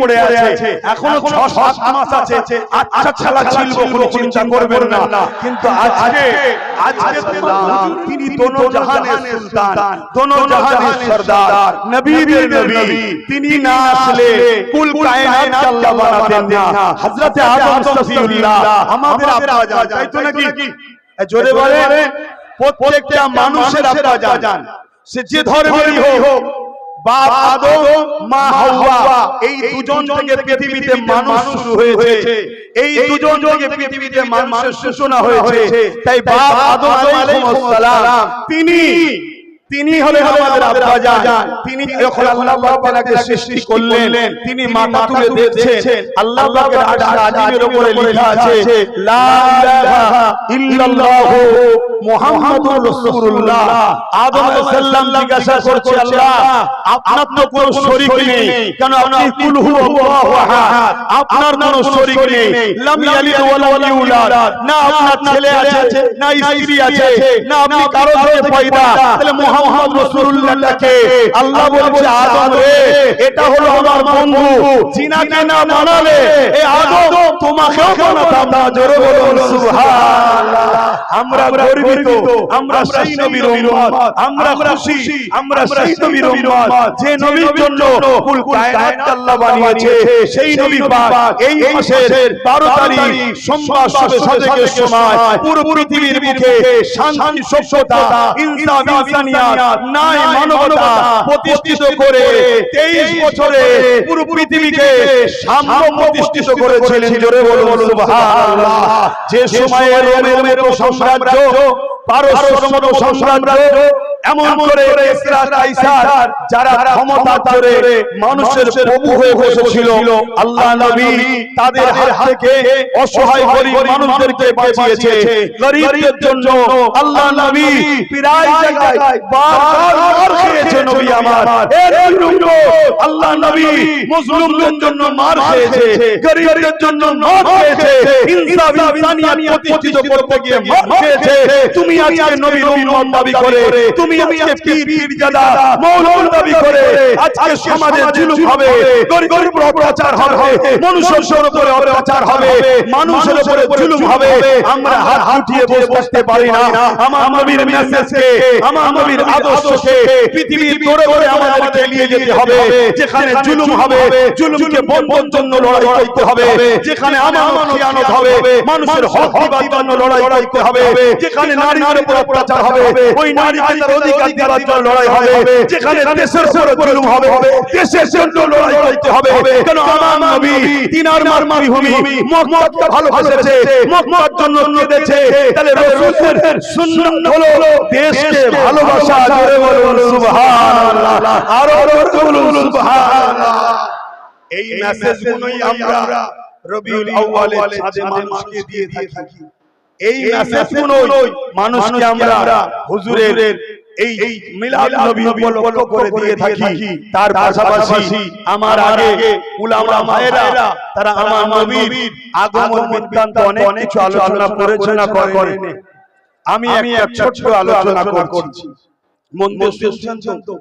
পড়ে আছে। এখনও ছ সাত মাস আছে আচ্ছা ছিল কোনো চিন্তা করবেন না। কিন্তু আজকে আজকে তিনি দোনো জাহানের সুলতান। দোনো জাহানের সরদার। নবীদের নবী। তিনি না আসলে কুল কায়নাত আল্লাহ বানাতেন না। হযরতে আদম সফিউল্লাহ আমাদের আব্বা জান তাই তো নাকি? জোরে বলে প্রত্যেকটা মানুষের আব্বা জান সে যে ধর্মেরই হোক বাপ আদম মা হাওয়া। এই দুজন থেকে পৃথিবীতে মানুষ শুরু হয়েছে। এই দুজন থেকে পৃথিবীতে মানুষের সূচনা হয়েছে। তাই বাপ আদম আলাইহিস সালাম। তিনি তিনি হলেন আমাদের আব্বা জান তিনি যখন আল্লাহ পাককে সৃষ্টি করলেন তিনি মাথা তুলে দেখছেন। আল্লাহ পাকের আরশ আজিমের উপরে লেখা আছে লা ইলাহা ইল্লাল্লাহ মুহাম্মাদুর রাসূলুল্লাহ। আদম আলাইহিস সালাম জিজ্ঞাসা করছে আল্লাহ আপনার তো কোনো শরীক নেই। কেন আপনি কুল হুয়াল্লাহু আহাদ? আপনার কোনো শরীক নেই। লাম ইয়ালিদ ওয়া লাম ইউলাদ। না আপনার ছেলে আছে না স্ত্রী আছে না আপনি কারও থেকে পয়দা। তাহলে মুহাম্মদ রাসূলুল্লাহকে আল্লাহ বলছে আদম রে এটা হলো আমার বন্ধু। জিনাকে না এ আদম তোমাকেও বানাতাম না। জোরে বলুন সুবহানাল্লাহ। আমরা গর্বিত। আমরা সেই নবীর উম্মত। আমরা খুশি। আমরা সেই নবীর উম্মত। যে নবীর জন্য কুল কায়নাত আল্লাহ বানিয়েছে সেই নবী পাক এই মাসের 12 তারিখ সোমবার শুভে সাদেকের সময় পুরো পৃথিবীর বুকে শান্তি সভ্যতা ইনসাফ ইনসানিয়াত ন্যায় মানবতা প্রতিষ্ঠিত করে 23 বছরে পুরো পৃথিবীকে সাম্য প্রতিষ্ঠিত করেছিলেন জোরে বলুন সুবহানাল্লাহ যে সময়ে রোমের মতো সাম্রাজ্য পারস্য মতো সাম্রাজ্য এমন করে যারা ক্ষমতা ধরে মানুষের প্রভু হয়ে বসেছিল। আল্লাহ নবী তাদের হাত থেকে অসহায় গরিব মানুষদেরকে বাঁচিয়েছে। গরিবদের জন্য আল্লাহ নবী প্রায় জায়গায় বারবার খেয়েছে নবী আমার। এ নবী আল্লাহ নবী মুসলিমদের জন্য মার খেয়েছে। গরিবদের জন্য মার খেয়েছে। ইনসাফ ইনসানিয়াত প্রতিষ্ঠিত করতে গিয়ে মার খেয়েছে। তুমি আজকে নবীর উম্মত দাবি করে তুমি আজকে পীর পীরজাদা মৌলবি দাবি করে আজকে সমাজে জুলুম হবে গরিবের উপর অত্যাচার হবে মানুষের উপরে অত্যাচার হবে মানুষের উপরে জুলুম হবে আমরা হাত উঠিয়ে বসে পারি না আমার নবীর মেসেজকে আমার নবীর আদর্শকে পৃথিবীর দৌড়ে দৌড়ে আমাদেরকে নিয়ে যেতে হবে যেখানে জুলুম হবে জুলুমকে বন্ধন জন্য লড়াই করতে হবে যেখানে আমার খিয়ানত হবে মানুষের হক জন্য লড়াই করতে হবে যেখানে নারীর উপর অত্যাচার হবে ওই নারীকে তার অধিকার দেওয়ার জন্য লড়াই হবে যেখানে দেশের উপর জুলুম হবে দেশের জন্য লড়াই করতে হবে কেন আমার নবী তিনার মাতৃভূমি মক্কাকে ভালোবেসেছে মক্কার জন্য কেঁদেছে তাহলে রাসূলের সুন্নাত হলো দেশকে ভালোবাসা জোরে বলুন সুবহানাল্লাহ আরও বলুন সুবহানাল্লাহ। এই মেসেজগুলোই আমরা রবিউল আউয়ালের চাঁদে মানুষকে দিয়ে থাকি। এই মেসেজগুলোই মানুষকে আমরা হুজুরের এই এই মিলাদ নবী উপলক্ষ করে দিয়ে থাকি। তার পাশাপাশি আমার আগে উলামা ভাইরা তারা আমার নবীর আগমন বৃত্তান্ত অনেক কিছু আলোচনা করেছে না করেনি আমি একটা ছোট্ট আলোচনা করছি। মন দিয়ে শুনছেন তো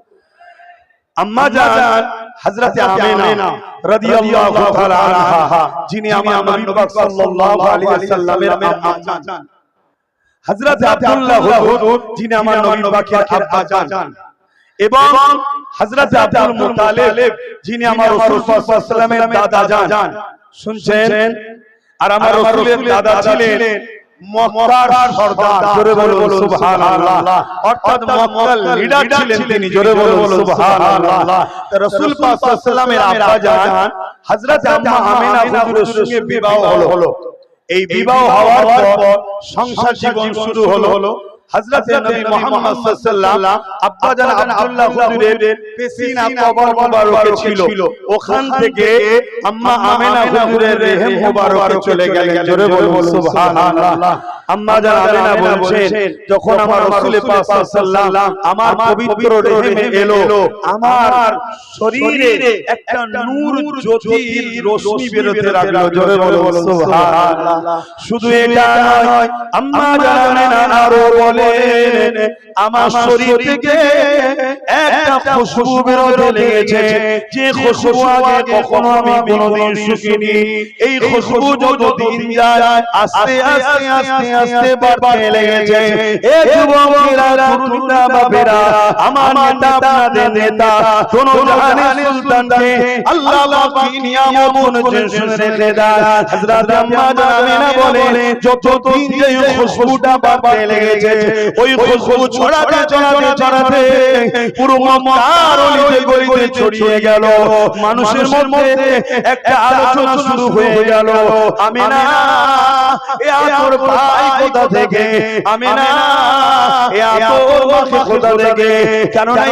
আম্মা জান হযরত আমিনা রাদিয়াল্লাহু তাআলা আনহা যিনি আমার নবী পাক সাল্লাল্লাহু আলাইহি ওয়াসাল্লামের আম্মা জান। হযরত আব্দুল্লাহ হুজুর যিনি আমার নবী পাকের আব্বা জান। এবং হযরত আব্দুল মুতালিব যিনি আমার রাসূল সাল্লাল্লাহু আলাইহি ওয়াসাল্লামের দাদা জান। শুনছেন? আর আমার রাসূলের দাদা ছিলেন মক্কার সর্দার। জোরে বলুন সুবহানাল্লাহ। অর্থাৎ মক্কার লিডার ছিলেন তিনি। জোরে বলুন সুবহানাল্লাহ। রাসূল পাক সাল্লাল্লাহু আলাইহি আব্বা জান হযরত আম্মা আমিনা হুজুরের সঙ্গে বিবাহ হলো। এই বিবাহ হওয়ার পর সংসার জীবন শুরু হলো হযরত নবী মুহাম্মদ সাল্লাল্লাহু আব্বা জান আব্দুল্লাহ হুজুরের পেসিনা কবর মুবারকে ছিল। ওখান থেকে আম্মা আমিনা হুজুরের রেহেম মুবারকে চলে গেলেন। জোরে বলুন সুবহানাল্লাহ। আম্মা জান আমিনা বলছেন যখন আমার রাসূল পাক সাল্লাল্লাহু আমার পবিত্র রেহেমে এলো আমার শরীরে একটা নূর জ্যোতি রশ্মি বেরোতে লাগল জোরে বলো সুবহানাল্লাহ। শুধু এটা নয় আম্মা জান আমিনা আরও বলেন আমার শরীর থেকে একটা খুশবু বেরোতে লেগেছে যে খুশবু আগে কখনো আমি কোনোদিন শুকিনি এই খুশবু যত দিন যায় আস্তে আস্তে আস্তে আস্তে বাড়তে লেগেছে। এ যুবকেরা তরুণরা আমার নেতা, আপনাদের নেতা কোন সুলতানকে। আল্লাহ পাক কি নিয়ামত হযরত আম্মা বলে যত যে খুশবুটা লেগেছে, ওই খুশবু ছড়াতে ছড়াতে ছড়াতে পুরো মক্কার অলিতে গলিতে ছড়িয়ে গেল। মানুষের মধ্যে একটা আলোচনা শুরু হয়ে গেল। আমি না এ আতর কোথা থেকে আমি না কোথা থেকে কেন না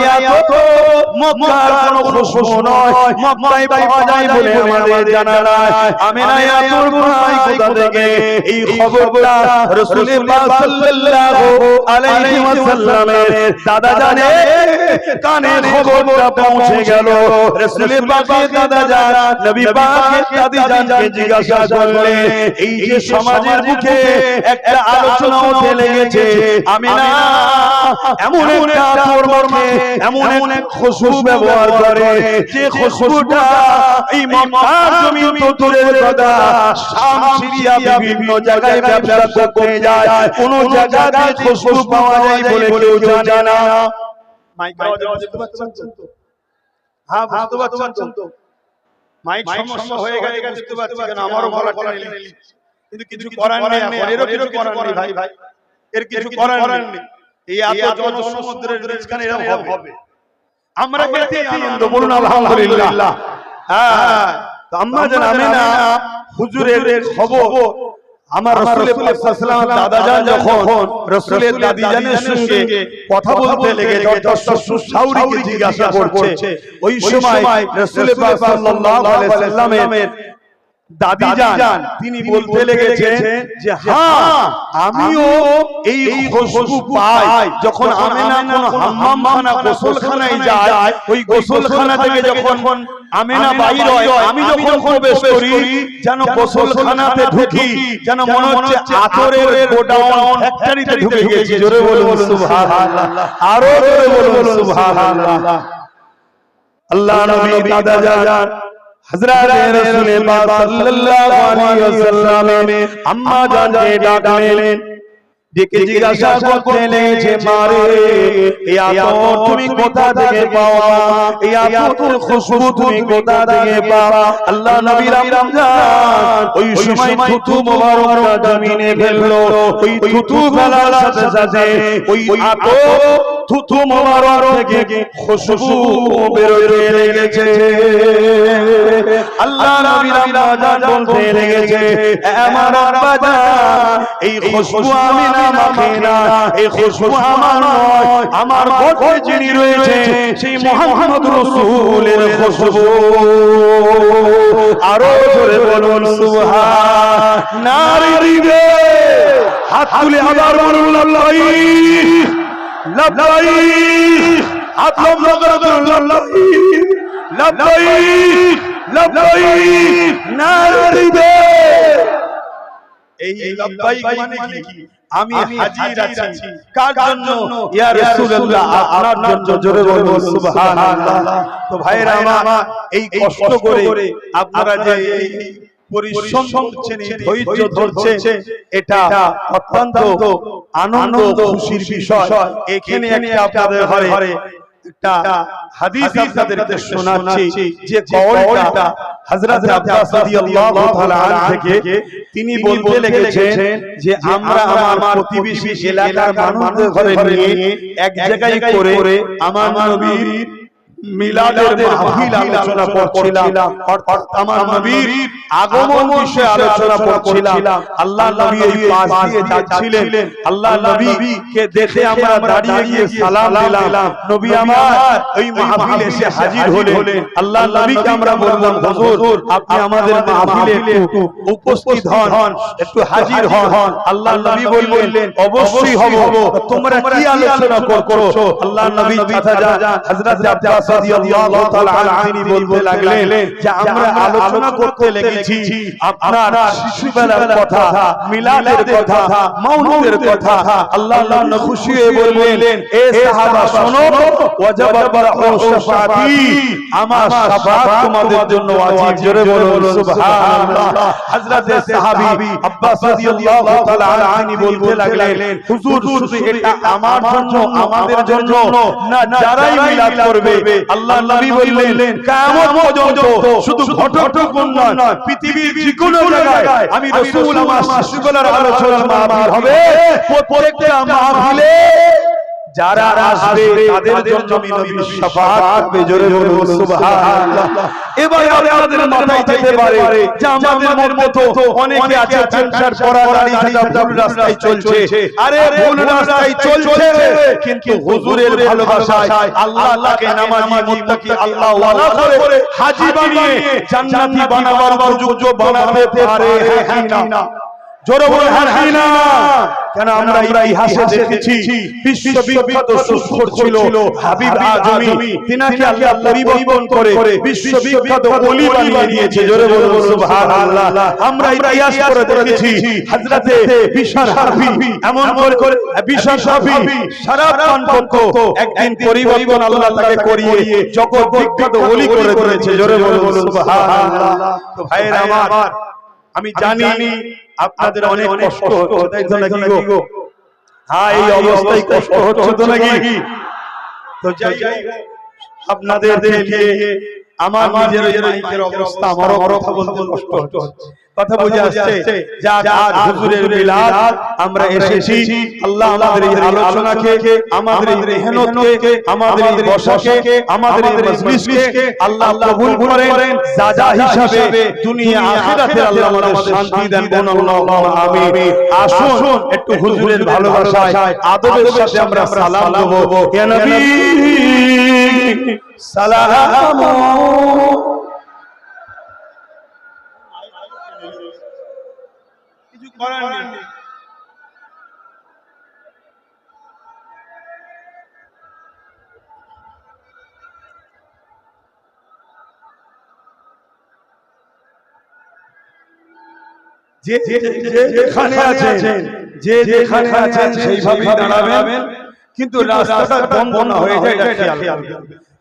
মক্কার কোনো খুশবু নয় মক্কায় পাওয়া যায় বলে আমাদের জানা নাই। আমি না এ আতর ভাই থেকে এই খবরটা রাসূল পাক সাল্লাল্লাহু আলাইহি ওয়াসাল্লামের দাদা জানে কানে খবরটা পৌঁছে গেল। রাসূল পাকের দাদা জান নবী পাকের দাদি জানকে জিজ্ঞাসা করলে এই যে সমাজের মুখে একটা আলোচনা হতে লেগেছে আমি না এমন একটা কর্মকে এমন এমন এক খুশবু ব্যবহার করে যে খুশবুটা এই মক্কার তো দূরের কথা শাম সিরিয়া বিভিন্ন জায়গায় ব্যবসা করতে যায় কোন জায়গাতে খুশবু পাওয়া যায় বলে কেউ জানে না। মাইক বুঝতে পারছেন তো? হ্যাঁ বুঝতে পারছেন তো? মাইক সমস্যা হয়ে গেছে বুঝতে আমারও গলা টেনে নিচ্ছে। কিন্তু কিছু করার নেই এখন। এরও কিছু করার নেই ভাই। ভাই এর কিছু করার নেই। এই এত জনসমুদ্রের মাঝখানে এরকম হবে। আমরা পেতে আনন্দ বলুন আলহামদুলিল্লাহ। হ্যাঁ। তো আম্মা জান আমিনা হুজুরের খবর। আমার রাসূলের পাক সাল্লাল্লাহু দাদা জান যখন রাসূলের দাদি জানের সঙ্গে কথা বলতে লেগে জিজ্ঞাসা করছে। ওই সময় রাসূলের পাক সাল্লাল্লাহু আলাইহি সাল্লামের তিনি বলতে লেগেছেন যে হ্যাঁ আমিও এই খুশবু পাই। যখন কোন হাম্মামখানা গোসলখানায় যায় ওই গোসলখানা থেকে যখন আমেনা বাইর হয় আমি যখন প্রবেশ করি যেন গোসলখানাতে ঢুকি যেন মনে হচ্ছে আতরের গোডাউন ফ্যাক্টরিতে ঢুকে গেছি। জোরে বলুন সুবহানাল্লাহ। আরও জোরে বলুন সুবহানাল্লাহ। আল্লাহ নবী দাদা যান হযরত রাসূল পাক সাল্লাল্লাহু আলাইহি ওয়াসাল্লাম আম্মা জানকে ডাকলেন ডেকে জিজ্ঞাসা করতে লেগেছে মারে এই আতর তুমি কোথা থেকে পাওয়া? এই আতর খুশবু তুমি কোথা থেকে পাওয়া? আল্লাহ নবী রমজান ওই সময় থুতু মোবারক জমিনে ফেলল ওই থুতু ফেলার সাথে সাথে ওই আতর থুতু মোবারক থেকে খুশবু বেরোতে লেগেছে। আল্লাহ নবী রমজান বলতে লেগেছে আমার আব্বা জান এই খুশবু আমি না মাখে না এই খুশবু আমার নয় আমার মধ্যে যিনি রয়েছে সেই মোহাম্মদ রাসূলের খুশবু। আরও জোরে বলুন সুবহান। নারী দিবে। হাত তুলে আবার বলুন লাল্লাই লাল্লাই হাত লম্বা করে বলুন নারী দিবে এই লাব্বাইক মানে কি? আমি হাজির আছি। কার জন্য? ইয়া রাসূলুল্লাহ আপনার জন্য। জোরে বলুন সুবহানাল্লাহ। তো ভাইরা আমার এই কষ্ট করে আপনারা যে পরিশ্রম করছেন ধৈর্য ধরছেন এটা অত্যন্ত আনন্দ খুশির বিষয়। এখানে একটা আপনাদের ঘরে হাদিস আপনাদেরকে শোনাচ্ছি যে কওলটা হযরত আব্বাস রাদিয়াল্লাহু তাআলা থেকে তিনি বলতে লেগেছেন যে আমরা আমার প্রতিবেশী এলাকার মানুষদের ঘরে নিয়ে এক জায়গায় করে আমার নবীর মিলাদের মাহফিল আলোচনা করছিলাম। অর্থাৎ আমার নবীর আগমন বিষয়ে আলোচনা করছিলাম। আল্লাহ নবী এই পাশ দিয়ে যাচ্ছিলেন। আল্লাহ নবী কে দেখে আমরা দাঁড়িয়ে গিয়ে সালাম দিলাম। নবী আমার ওই মাহফিলে এসে হাজির হলেন। আল্লাহ নবীকে আমরা বললাম হুজুর আপনি আমাদের মাহফিলে একটু উপস্থিত হন। একটু হাজির হন। আল্লাহ নবী বললেন অবশ্যই হব। তোমরা কি আলোচনা করছ? আল্লাহ নবী চাচা হযরত আব্বাস রাদিয়াল্লাহু তাআলা আনহু বলতে লাগলেন যে আমরা আলোচনা করতে লেগেছি আপনার শিশুবেলার কথা মিলাদের কথা মাউলুদের কথা আল্লাহ নবী খুশি হয়ে বললেন এ সাহাবা শোনো ওয়াজাবাত শাফাতি আমার শাফাত তোমাদের জন্য ওয়াজিব জোরে বলুন সুবহানাল্লাহ। হযরত সাহাবী আব্বাস রাদিয়াল্লাহু তাআলা আনহু বলতে লাগলেন হুজুর শুধু এটা আমার জন্য আমাদের জন্য না যারাই মিলাদ করবে আল্লাহ নবী বললেন কিয়ামত পর্যন্ত শুধু ঘটক নয় পৃথিবীর যে কোনো জায়গায় আমি রাসূল আমার শিশুবেলার আলোচনা মাহফিল হবে। প্রত্যেকটা মাহফিলে যারা আসবে তাদের জন্য আমি শাফাআত করবে জোরে বলুন সুবহানাল্লাহ। এবারে আমাদের মাথায় যেতে পারে যে আমাদের মতো অনেকে আছে সেন্সার পড়া দাঁড়িয়ে থাকা ভুল রাস্তায় চলছে। আরে ভুল রাস্তায় চলছে। কিন্তু হুজুরের ভালোবাসায় আল্লাহ আল্লাহকে নামাজি মুত্তাকি আল্লাহ ওয়ালা করে হাজী বানিয়ে জান্নাতি বানাবার উপযুক্ত বানাতে পারে হ্যাঁ না? জোরে বলে কি না। কেন আমরা ইতিহাসে দেখেছি বিশ্ববিখ্যাত সুস্কর ছিল হাবিব আজমি। তিনাকে আল্লাহ পরিবর্তন করে বিশ্ববিখ্যাত ওলি বানিয়ে দিয়েছে। জোরে বলুন সুবহানাল্লাহ। আমরা ইতিহাস করে দেখেছি। হযরতে বিশাল হাফি এমন করে করে বিশাল হাফি সারা প্রাণ করত একদিন পরিবর্তন আল্লাহ তাকে করিয়ে জগৎ বিখ্যাত ওলি করে দিয়েছে। জোরে বলুন সুবহানাল্লাহ। তো ভাইরা আমার আমি জানি আপনাদের অনেক কষ্ট হচ্ছে তাই তো নাকি গো? হ্যাঁ এই অবস্থায় কষ্ট হচ্ছে তো নাকি তো যাই আপনাদের আমার নিজের মাইকের অবস্থা আমারও কথা বলতে কষ্ট হচ্ছে। কথা বুঝে আসছে যা আজ হুজুরের মিলাদ আমরা এসেছি আল্লাহ আমাদের এই আলোচনাকে আমাদের এই মেহনতকে আমাদের এই বসাকে আমাদের এই মজলিসকে আল্লাহ কবুল করেন হিসাবে দুনিয়া আখিরাতে আল্লাহ আমাদের শান্তি দেন বলুন আল্লাহুম্মা আমিন। আসুন একটু হুজুরের ভালোবাসায় আদবের সাথে আমরা সালাম দেব। ইয়া নবী! সালাম কিছু করার নেই যে যেখানে আছেন যে যেখানে আছেন সেইভাবেই দাঁড়াবেন। কিন্তু রাস্তাটা বন্ধ না হয়ে যায় এটা খেয়াল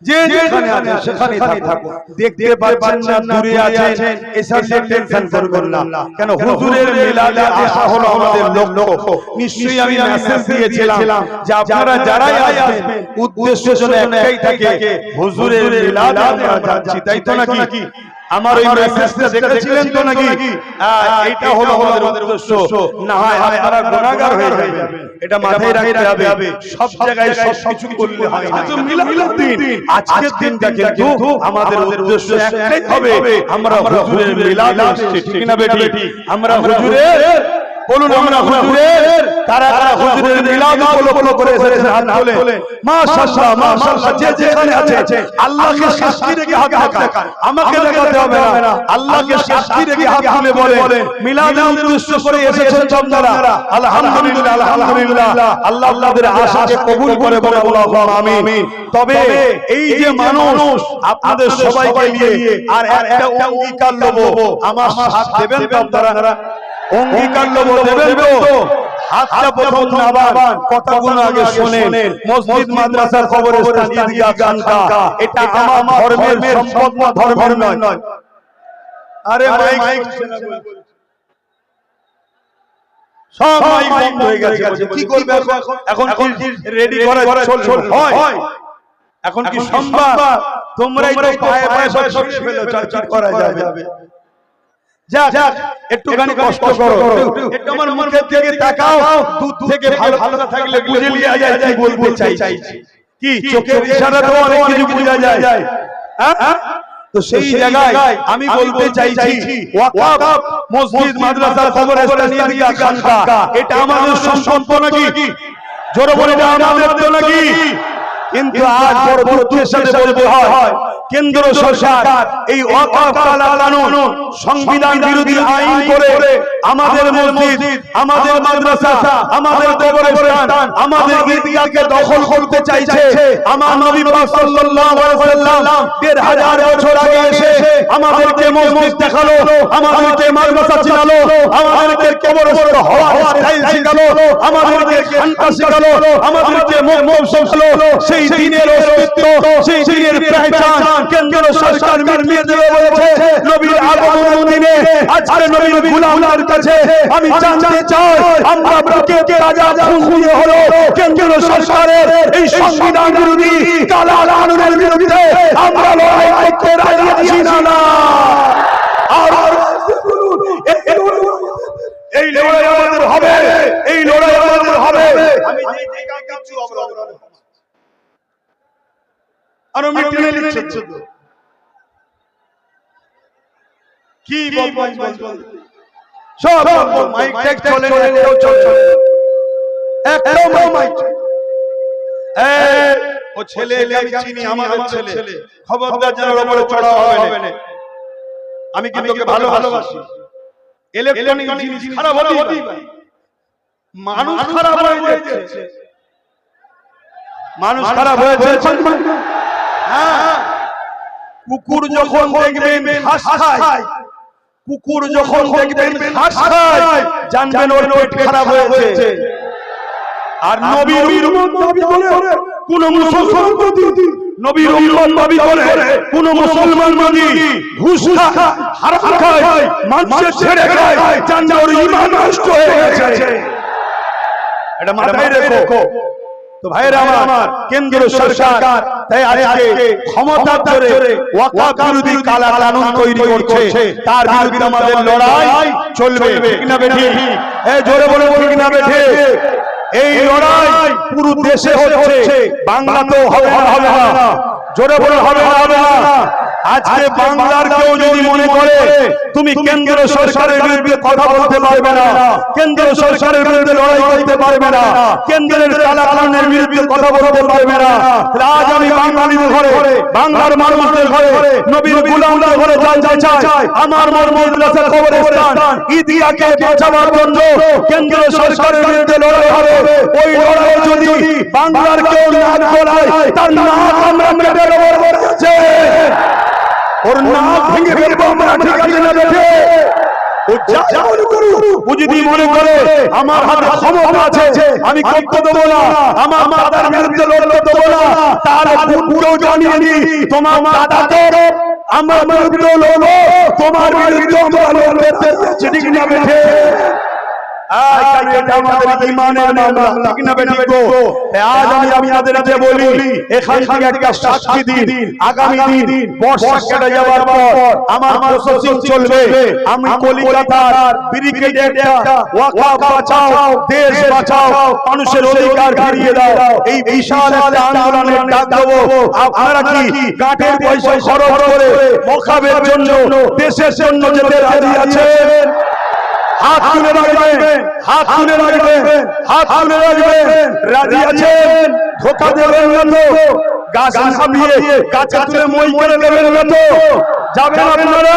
যে যেখানে আছেন সেখানে থাকুন দেখতে পাচ্ছেন না দূরে আছেন এসব টেনশন করবেন না। কেন হুজুরের মিলাদে আসা হলো আমাদের লক্ষ্য। নিশ্চয়ই আমি মেসেজ দিয়েছিলাম। যে আপনারা যারাই আসবেন উদ্দেশ্য যেন একটাই থাকে। হুজুরের মিলাদে আমরা যাচ্ছি তাই তো নাকি? আমার ওই মেসেজটা দেখেছিলেন তো নাকি? এটা হলো আমাদের উদ্দেশ্য। না হয় আপনারা গুনাহগার হয়ে যাবেন। এটা মাথায় রাখতে হবে। সব জায়গায় সব কিছু করলে হয় না। তো মিলাদ দিন। আজকের দিনটা কিন্তু আমাদের উদ্দেশ্য একটাই হবে। আমরা হুজুরের মিলাদ আসছে ঠিক না বেটি? আমরা হুজুরের বলুন আমরা হুজুরের কারা কারা হুজুরের মিলাদ উপলক্ষ করে এসেছেন হাত তুলে। মাশাআল্লাহ মাশাআল্লাহ যে যেখানে আছে। আল্লাহকে সাক্ষী রেখে হাত দেখান। আমাকে দেখাতে হবে না। আল্লাহকে সাক্ষী রেখে হাত তুলে বলে মিলাদের উদ্দেশ্য করে এসেছেন আপনারা আলহামদুলিল্লাহ আলহামদুলিল্লাহ আল্লাহ আপনাদের আশাকে কবুল করে বলে আল্লাহ আমিন। তবে এই যে মানুষ আপনাদের সবাইকে নিয়ে আর একটা অঙ্গীকার নেব। আমার সাথ দেবেন আপনারা অঙ্গীকার নেব দেবেন তো হাতটা প্রথম নাবান। কথাগুলো আগে শোনেন। মসজিদ মাদ্রাসার কবরস্থান ঈদগাহ খানকা। এটা আমার ধর্মের সম্পদ না ধর্মের নয়। আরে মাইক সব মাইক বন্ধ হয়ে গেছে কি করবে এখন? রেডি করা হয়। এখন কি সম্ভব? তোমরাই তো পায়ে পায়ে সব ছিঁড়ে ফেলেছো আর কি করা যাবে? যাক একটুখানি কষ্ট করো। একটু আমার মুখের দিকে তাকাও। দুধ থেকে ভালো ভালো থাকলে বুঝে লিয়া যায় কি বলতে চাইছি। কি? চোখের ইশারাতেও অনেক কিছু বোঝা যায়। হ্যাঁ? তো সেই জায়গায় আমি বলতে চাইছি ওয়াকাফ মসজিদ মাদ্রাসা কবরস্থান এটা আমাদের সম্পদ নাকি? জোরে বলে আমাদের তো নাকি? কিন্তু আজ বড় দুঃখের সাথে বলতে হয়। কেন্দ্র সরকার এই কানুন সংবিধান বিরোধী আইন করে আমাদের মসজিদ আমাদের মাদ্রাসা আমাদের কবরস্থান আমাদের ঈদগাহকে দখল করতে চাইছে আমার নবী পাক সাল্লাল্লাহু আলাইহি ওয়াসাল্লাম দেড় হাজার বছর আগে এসে আমাদেরকে মসজিদ দেখাল আমাদেরকে মাদ্রাসা চিনালো আমাদেরকে কবরস্থান হওয়ার স্টাইল শেখালো আমাদেরকে খানকা শেখালো আমাদেরকে মৌসুম শেখালো সেই দিনের অস্তিত্ব, সেই দিনের পহচান কেন্দ্র সরকার মিটিয়ে দেবে নবীর আগমন দিনে আজকে নবীর গোলামদের কাছে আমি জানতে চাই, আমরা বুকে তাজা খুন দিয়ে হলো কেন্দ্র সরকারের এই সংবিধান বিরোধী কালা কানুনের বিরুদ্ধে আমরা লড়াই করতে রাজি আছি না আর এই লড়াই আমাদের হবে, এই লড়াই আমাদের হবে। আমি যে যে করছি, অবলম্বন আরও মিটিয়ে নিচ্ছে। তো। কি বলব সব মাইক টেক চলে এটাও চলছে। একদম মাইক ও ছেলে আমি চিনি আমাদের ছেলে। খবরদার যেন ওর চড়া হবে না। আমি কিন্তু ওকে ভালোবাসি। ইলেকট্রনিক জিনিস খারাপ হতেই পারে। মানুষ খারাপ হয়ে যাচ্ছে। মানুষ খারাপ হয়ে যাচ্ছে। কুকুর যখন দেখবেন ঘাস খায় কুকুর যখন দেখবেন ঘাস খায় জানবেন ওর পেট খারাপ হয়েছে। আর নবীর উম্মত দাবি করে কোন মুসলমান যদি নবীর উম্মত দাবি করে কোন মুসলমান যদি ঘুষ খায় হারাম খায় মানুষের ছেড়ে খায় জানবে ওর ঈমান নষ্ট হয়ে গেছে। এটা মাথায় রেখো। তো ভাইরা আমার কেন্দ্র সরকার তাই আজকে ক্ষমতা ধরে ওয়াকাফ বিরোধী কালা কানুন তৈরি করছে। তার বিরুদ্ধে আমাদের লড়াই চলবে। ঠিক না বেঠি? এ জোরে বলে ঠিক না বেঠি? এই লড়াই পুরো দেশে হচ্ছে। বাংলাতেও হবে হবে না। জোরে বলে হবে হবে না। আজকে বাংলার কেউ যদি মনে করে তুমি কেন্দ্র সরকারের বিরুদ্ধে কথা বলতে পারবে না কেন্দ্র সরকারের বিরুদ্ধে লড়াই করতে পারবে না কেন্দ্রের কালাকানের বিরুদ্ধে কথা বলতে পারবে না। আজ আমি বাঙালির ঘরে বাংলার মানুষদের ঘরে নবীর গুলামদের ঘরে জানতে চাই আমার মর্মদাসের কবরস্থান ইতিহাকে বাঁচাবার জন্য কেন্দ্র সরকারের বিরুদ্ধে লড়াই হবে। ওই লড়াই যদি বাংলার কেউ নাক গলায় তার নাক আমরা মেটে দেবো ওর নাক ভেঙে ফেলব আমরা ঠিক আছে না বেঠে ও যা করুক। ও যদি মনে করে আমার হাতে ক্ষমতা আছে আমি করতে দেবো না আমার দাদার বিরুদ্ধে লড়তে দেবো না তার বুনকেও জানিয়ে নি তোমার দাদা আমার বিরুদ্ধে লড়ো তোমার বিরুদ্ধে আমরা লড়তে ঠিক না বেঠে আজ কারণ এটা আমাদের ঈমানের মামলা। ঠিক না বেঠিক গো? আজ আমি আপনাদেরকে বলি এখান থেকে একটা সাক্ষী দিন। আগামী দিন বর্ষা কেটে যাওয়ার পর আমার প্রশাসন চলবে। আমি কলিকাতার ব্রিগেড একটা ওয়াকাফ বাঁচাও দেশ বাঁচাও মানুষের অধিকার ফিরিয়ে দাও। এই বিশাল একটা আন্দোলনের ডাক দেবো। আপনারা কি গাঁটের পয়সা খরচ করে মোকাবের জন্য দেশের জন্য যেতে রাজি আছেন হাত তুলে রাখবেন হাত তুলে রাখবেন হাত তুলে রাখবেন রাজি আছেন? ধোকা দেবেন না তো। গাছ নামিয়ে গাছে তুলে মই করে দেবেন না তো। যাবেন আপনারা?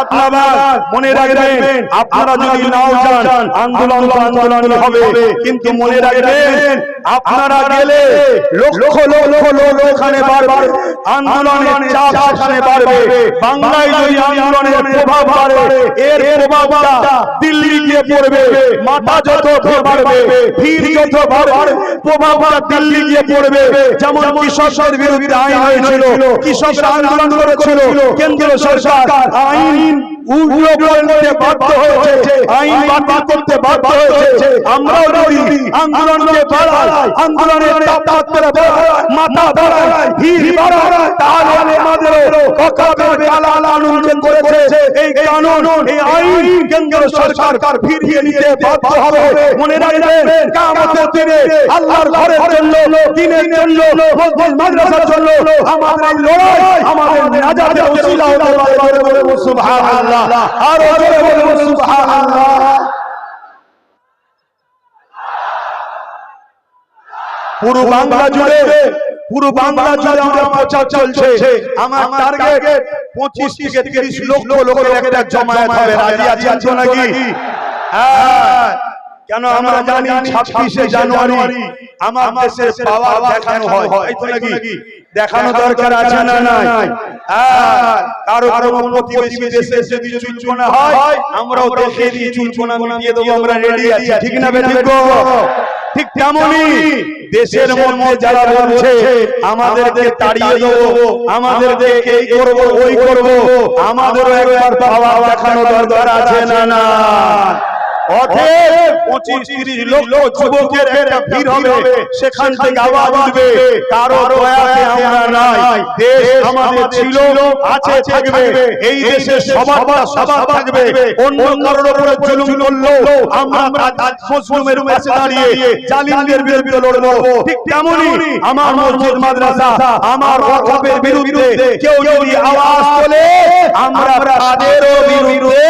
আপনারা? মনে রাখবেন আপনারা যদি নাও যান আন্দোলন তো আন্দোলন হবে। কিন্তু মনে রাখবেন আপনারা গেলে লক্ষ লক্ষ লোক ওখানে বাড়বে। আন্দোলনের চাপ সেখানে বাড়বে। বাংলায় যদি আন্দোলনের প্রভাব বাড়ে এর প্রভাবটা দিল্লি গিয়ে পড়বে। মাথা যত বাড়বে ভিড় যত বাড়বে প্রভাবটা দিল্লি গিয়ে পড়বে। যেমন বিরুদ্ধে আইন হয়েছিল কৃষকরা আন্দোলন করেছিল কেন্দ্র সরকার আইন উগ্র করতে দিতে বাধ্য হয়েছে আইন বাতিল করতে বাধ্য হয়েছে আমরাও যদি আন্দোলনকে বাড়াই আন্দোলনের তাপমাত্রা বাড়াই মাথা বাড়াই ভিড় বাড়াই তাহলে আমাদেরও যে করেছে এই কানুন এই আইন কেন্দ্র সরকার ফিরিয়ে নিতে বাধ্য হবে মনে রাখবেন দিনে আল্লাহর ঘরের জন্য দিনের জন্য মসজিদ মাদ্রাসার জন্য আমাদের লড়াই আমাদের নাজাতের হতে পারে পুরো বাংলা জুড়ে, পুরো বাংলা জুড়ে আমার প্রচার চলছে। আমার টার্গেট পঁচিশ থেকে তিরিশ লক্ষ লোকের একটা জমায়েত হবে। রাজি আছেন নাকি? হ্যাঁ। কেন আমরা জানি ছাব্বিশে জানুয়ারি আমার দেশের পাওয়ার দেখানো হয়। এই তো নাকি? দেখানো দরকার আছে না নাই? কারও কারও প্রতিবেশী দেশে যদি চুলচুনা হয় আমরাও চুলচুনা মিটিয়ে দেবো আমরা রেডি আছি। ঠিক না বেঠিক ঠিক তেমনই দেশের মধ্যে যারা বলছে আমাদেরকে তাড়িয়ে দেবো আমাদেরকে এই করব ওই করব আমাদেরও একবার পাওয়া দেখানো দরকার আছে না না অতএব পঁচিশ তিরিশ লক্ষ যুবকের একটা ভিড় হবে সেখান থেকে আওয়াজ উঠবে কারও দয়াতে আমরা নাই দেশ আমাদের ছিল আছে থাকবে এই দেশে সবার সবার থাকবে অন্য কারোর উপরে জুলুম করল আমরা আজ মুসলিমের পাশে দাঁড়িয়ে জালিমদের বিরুদ্ধে লড়বো। ঠিক আমার মসজিদ মাদ্রাসা আমার ওয়াকফের বিরুদ্ধে কেউ যদি আওয়াজ তোলে আমরা তাদেরও বিরুদ্ধে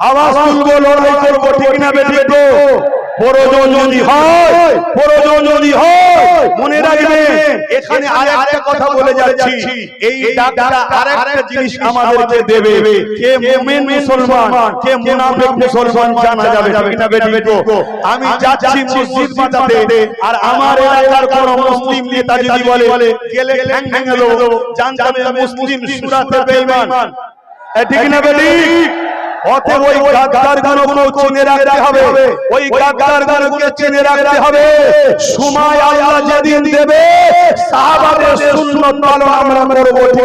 আওয়াজ তুলবো লড়াই করব ঠিক না বেঠিক প্রয়োজন যদি হয় প্রয়োজন যদি হয়। মনে রাখবেন এখানে আর একটা কথা বলে যাচ্ছি। এই ডাকটা আরেকটা জিনিস আমাদেরকে দেবে। কে মুমিন মুসলমান কে মুনাফিক মুসলমান জানা যাবে না আমি যাচ্ছি মসজিদ বাঁচাতে আর আমার এলাকার কোন মুসলিম নেতা যদি বলে গেলে ঠ্যাং মুসলিম সুরাতে বেঈমান ঠিক না বেঠিক? অতএব ওই গাদ্দার গুলোকে চিনে রাখতে হবে। ওই গাদ্দার গুলোকে চিনে রাখতে হবে। সময় আল্লাহ যেদিন দেবে সাহাবাদের সুন্নত পালন আমরা করব